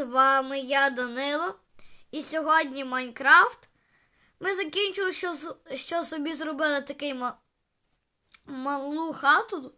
з вами я Данило. І сьогодні Майнкрафт. Ми закінчили, що, що собі зробили такий ма- малу хату.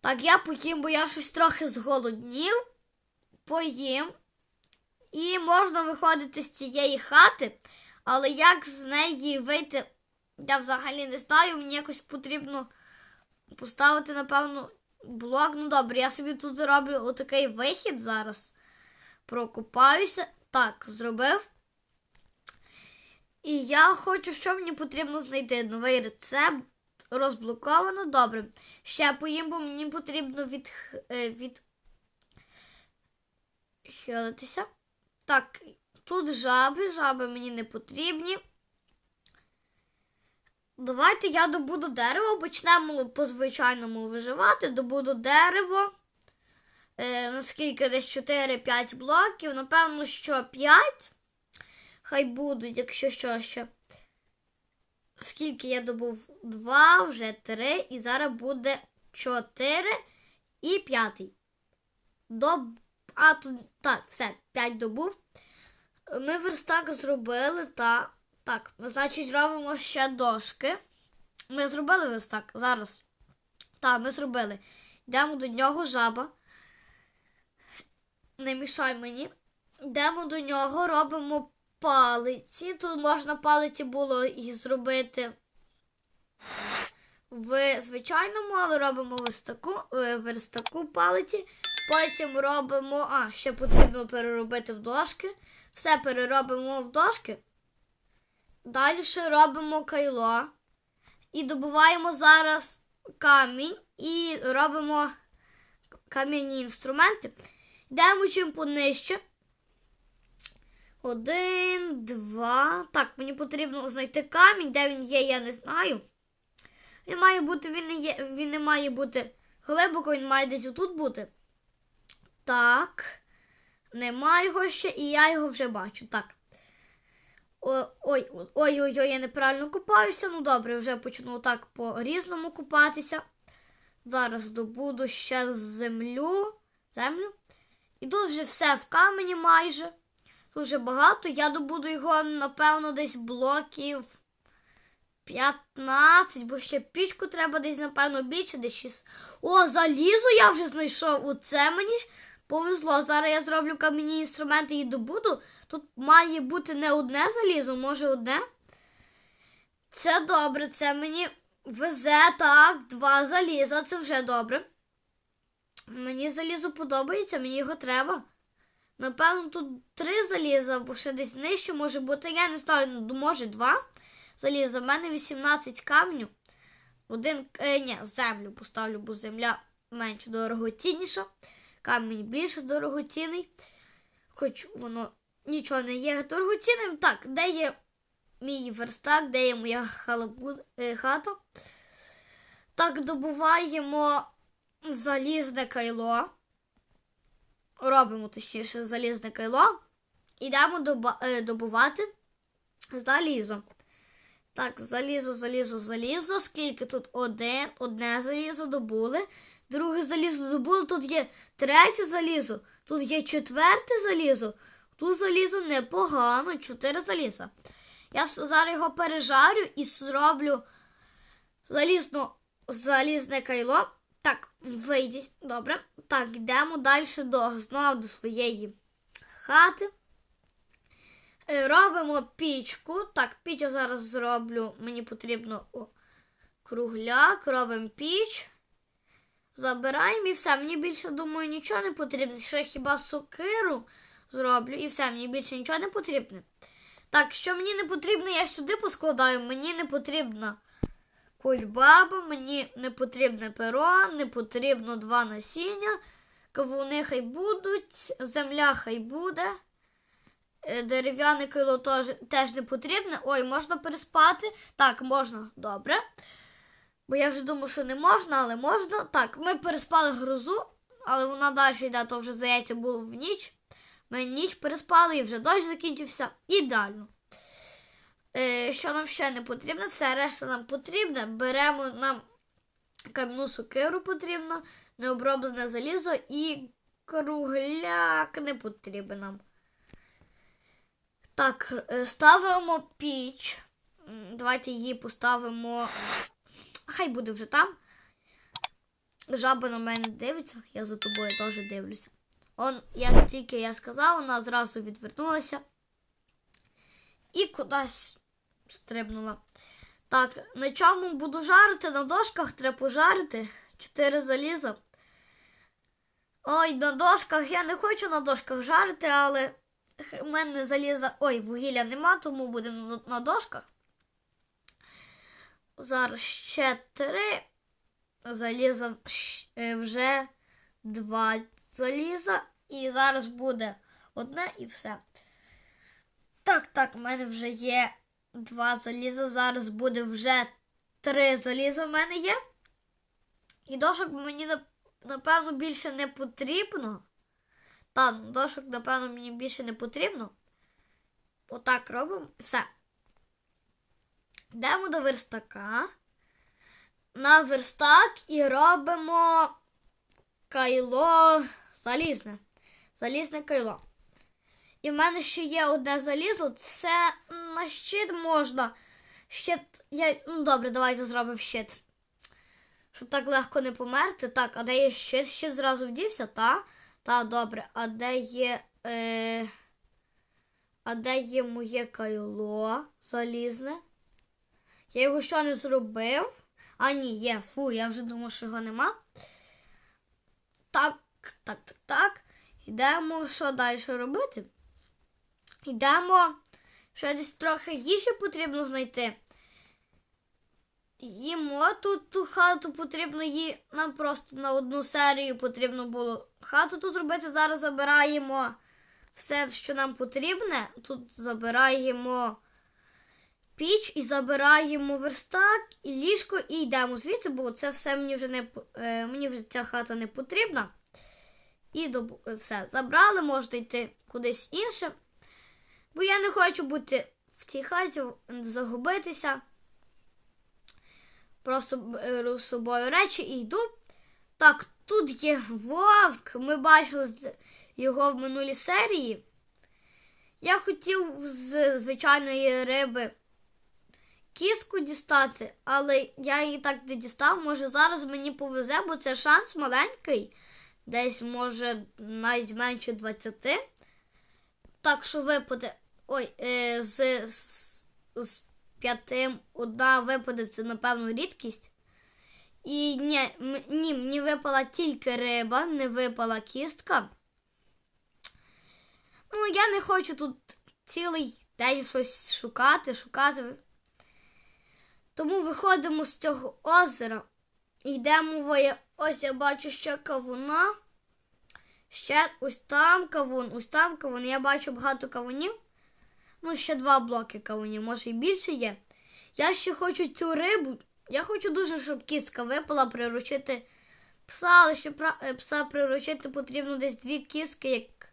Так, я поїм, бо я щось трохи зголоднів. Поїм. І можна виходити з цієї хати. Але як з неї вийти, я взагалі не знаю. Мені якось потрібно поставити, напевно, блок. Ну добре, я собі тут зроблю отакий вихід зараз. Прокопаюся. Так, зробив. І я хочу, що мені потрібно знайти новий рецепт. Розблоковано. Добре. Ще поїм, бо мені потрібно від, від... хилитися. Так, тут жаби, жаби мені не потрібні. Давайте я добуду дерево, почнемо по звичайному виживати, добуду дерево. Е, наскільки десь 4-5 блоків. Напевно, що 5. Хай будуть, якщо що ще. Скільки я добув? 2, вже 3, і зараз буде 4 і 5. До... А, тут, так, все, 5 добув. Ми верстак зробили, та. Так, значить, робимо ще дошки. Ми зробили верстак зараз. Так, ми зробили. Йдемо до нього жаба. Не мішай мені. Йдемо до нього, робимо палиці. Тут можна палиці було і зробити в звичайному, але робимо верстаку, е, верстаку палиці. Потім робимо. А, ще потрібно переробити в дошки. Все переробимо в дошки. Далі робимо кайло. І добуваємо зараз камінь і робимо кам'яні інструменти. Йдемо чим понижче. Один, два. Так, мені потрібно знайти камінь. Де він є, я не знаю. Він має бути, він не є, він не має бути глибоко, він має десь отут бути. Так. Нема його ще, і я його вже бачу. Так. Ой, ой, ой, ой, я неправильно купаюся. Ну добре, вже почну так по-різному купатися. Зараз добуду ще землю. Землю. І тут вже все в камені майже. Тут вже багато. Я добуду його, напевно, десь блоків 15, бо ще пічку треба десь, напевно, більше, десь 6. О, залізо я вже знайшов. Оце мені повезло. Зараз я зроблю кам'яні інструменти і добуду. Тут має бути не одне залізо, може одне. Це добре, це мені везе так, два заліза, це вже добре. Мені залізо подобається, мені його треба. Напевно, тут три заліза, або ще десь нижче може бути. Я не знаю, ну, може два заліза. У мене 18 камнів. Один, е, ні, землю поставлю, бо земля менш дорогоцінніша. Камінь більш дорогоцінний. Хоч воно нічого не є дорогоцінним. Так, де є мій верстак, де є моя халабу, е, хата. Так, добуваємо залізне кайло. Робимо точніше залізне кайло. Ідемо е, добувати залізо. Так, залізо, залізо, залізо. Скільки тут один, одне залізо добули. Друге залізо добули. Тут є третє залізо. Тут є четверте залізо. Тут залізо непогано. Чотири заліза. Я зараз його пережарю і зроблю залізно, залізне кайло. Вийдіть. Добре. Так, йдемо далі до, знову до своєї хати. Е, Робимо пічку. Так, піч я зараз зроблю. Мені потрібно о, кругляк, робимо піч. Забираємо і все. Мені більше, думаю, нічого не потрібно. Ще хіба сокиру зроблю і все, мені більше нічого не потрібно. Так, що мені не потрібно, я сюди поскладаю. Мені не потрібна кульбаба, мені не потрібне перо, не потрібно два насіння. Кавуни хай будуть, земля хай буде. Е, Дерев'яне кило теж, не потрібне. Ой, можна переспати? Так, можна, добре. Бо я вже думав, що не можна, але можна. Так, ми переспали грозу, але вона далі йде, то вже, здається, було в ніч. Ми ніч переспали і вже дощ закінчився. Ідеально. Е, що нам ще не потрібно? Все решта нам потрібне. Беремо нам кам'яну сокиру потрібно, необроблене залізо і кругляк не потрібен нам. Так, е, ставимо піч. Давайте її поставимо. Хай буде вже там. Жаба на мене дивиться, я за тобою теж дивлюся. Он, як тільки я сказав, вона зразу відвернулася і кудись стрибнула. Так, на чому буду жарити? На дошках треба пожарити. Чотири заліза. Ой, на дошках. Я не хочу на дошках жарити, але в мене заліза. Ой, вугілля нема, тому будемо на, дошках. Зараз ще три. Заліза е, вже два заліза. І зараз буде одне і все. Так, так, в мене вже є два заліза. Зараз буде вже три заліза в мене є. І дошок мені напевно більше не потрібно. Та, дошок, напевно, мені більше не потрібно. Отак робимо. Все. Йдемо до верстака. На верстак і робимо кайло залізне. Залізне кайло. І в мене ще є одне залізо. Це на щит можна. Щит. Я... Ну добре, давайте зробимо щит. Щоб так легко не померти. Так, а де є щит? Щит зразу вдівся, та? Та, добре. А де є. Е... А де є моє кайло залізне? Я його що не зробив? А, ні, є. Фу, я вже думав, що його нема. Так, так, так, так. Йдемо, що далі робити? Йдемо. Ще десь трохи їжі потрібно знайти. Їмо тут ту хату потрібно її. Нам просто на одну серію потрібно було хату тут зробити. Зараз забираємо все, що нам потрібне. Тут забираємо піч і забираємо верстак і ліжко і йдемо звідси, бо це все мені вже не е, мені вже ця хата не потрібна. І е, все, забрали, можна йти кудись інше. Бо я не хочу бути в цій хаті, загубитися. Просто беру з собою речі і йду. Так, тут є вовк. Ми бачили його в минулій серії. Я хотів з звичайної риби кіску дістати, але я її так не дістав. Може, зараз мені повезе, бо це шанс маленький. Десь, може, навіть менше 20. Так що випаде. Ой, е, з, з, з п'яти одна випаде, це, напевно, рідкість. І ні, ні, мені випала тільки риба, не випала кістка. Ну, я не хочу тут цілий день щось шукати, шукати. Тому виходимо з цього озера. Йдемо в ось я бачу ще кавуна. Ще ось там кавун, ось там кавун. Я бачу багато кавунів. Ну, ще два блоки кавунів, може і більше є. Я ще хочу цю рибу. Я хочу дуже, щоб кістка випала, приручити пса, але щоб е, пса приручити потрібно десь дві кістки, як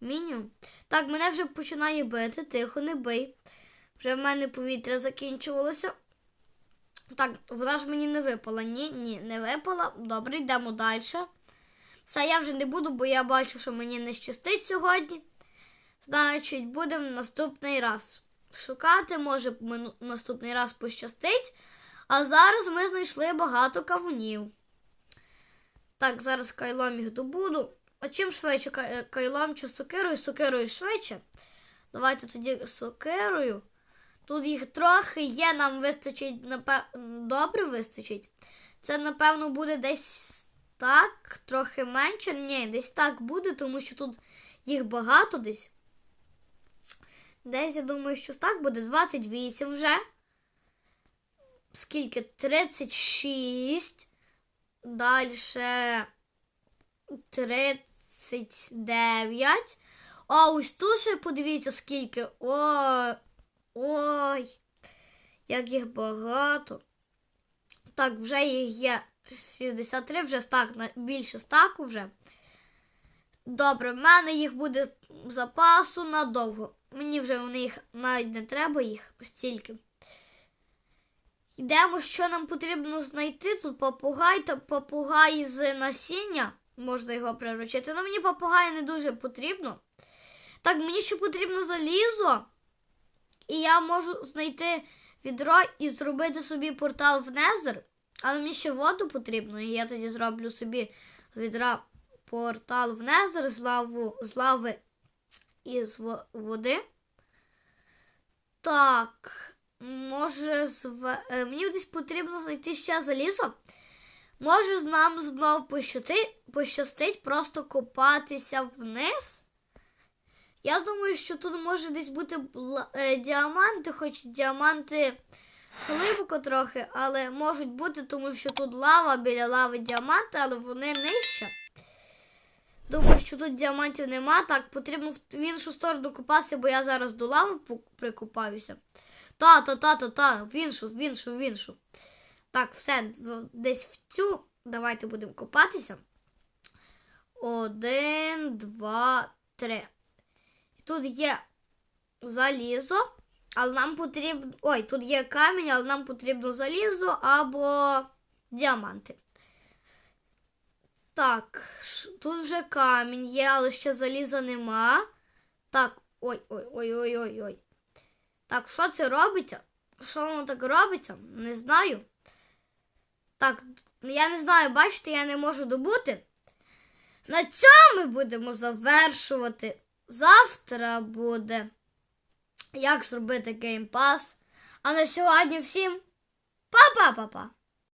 мінімум. Так, мене вже починає бити, тихо, не бий. Вже в мене повітря закінчувалося. Так, вона ж мені не випала. Ні, ні, не випала. Добре, йдемо далі. Все, я вже не буду, бо я бачу, що мені не щастить сьогодні. Значить, будемо наступний раз шукати, може наступний раз пощастить. А зараз ми знайшли багато кавунів. Так, зараз кайлом їх добуду. А чим швидше кайлом чи сокирою? Сокирою швидше. Давайте тоді сокирою. Тут їх трохи є, нам вистачить, напев... добре вистачить. Це, напевно, буде десь так, трохи менше. Ні, десь так буде, тому що тут їх багато десь. Десь, я думаю, що так буде 28 вже. Скільки? 36. Далі 39. А ось тут ще подивіться, скільки. Ой. Ой. Як їх багато. Так, вже їх є 63, вже стак, більше стаку вже. Добре, в мене їх буде запасу надовго. Мені вже їх навіть не треба їх стільки. Йдемо, що нам потрібно знайти. Тут попугай та попугай з насіння. можна його приручити. Ну мені попугай не дуже потрібно. Так, мені ще потрібно залізо. І я можу знайти відро і зробити собі портал в Незер. Але мені ще воду потрібно, і я тоді зроблю собі з відра портал в Незер з, лаву, з лави і з води. Так, може, зв... е, мені десь потрібно знайти ще залізо. Може, нам знову пощастить, пощастить просто копатися вниз. Я думаю, що тут може десь бути е, діаманти, хоч діаманти глибоко трохи, але можуть бути, тому що тут лава біля лави діаманти, але вони нижче. Думаю, що тут діамантів нема. Так, потрібно в іншу сторону копатися, бо я зараз до лави пу- прикопаюся. Та, та, та, та, та, в іншу, в іншу, в іншу. Так, все, десь в цю. Давайте будемо копатися. Один, два, три. Тут є залізо, але нам потрібно. Ой, тут є камінь, але нам потрібно залізо або діаманти. Так, тут вже камінь є, але ще заліза нема. Так, ой, ой, ой, ой, ой, ой. Так, що це робиться? Що воно так робиться? Не знаю. Так, я не знаю, бачите, я не можу добути. На цьому ми будемо завершувати. Завтра буде. Як зробити геймпас. А на сьогодні всім па-па-па-па!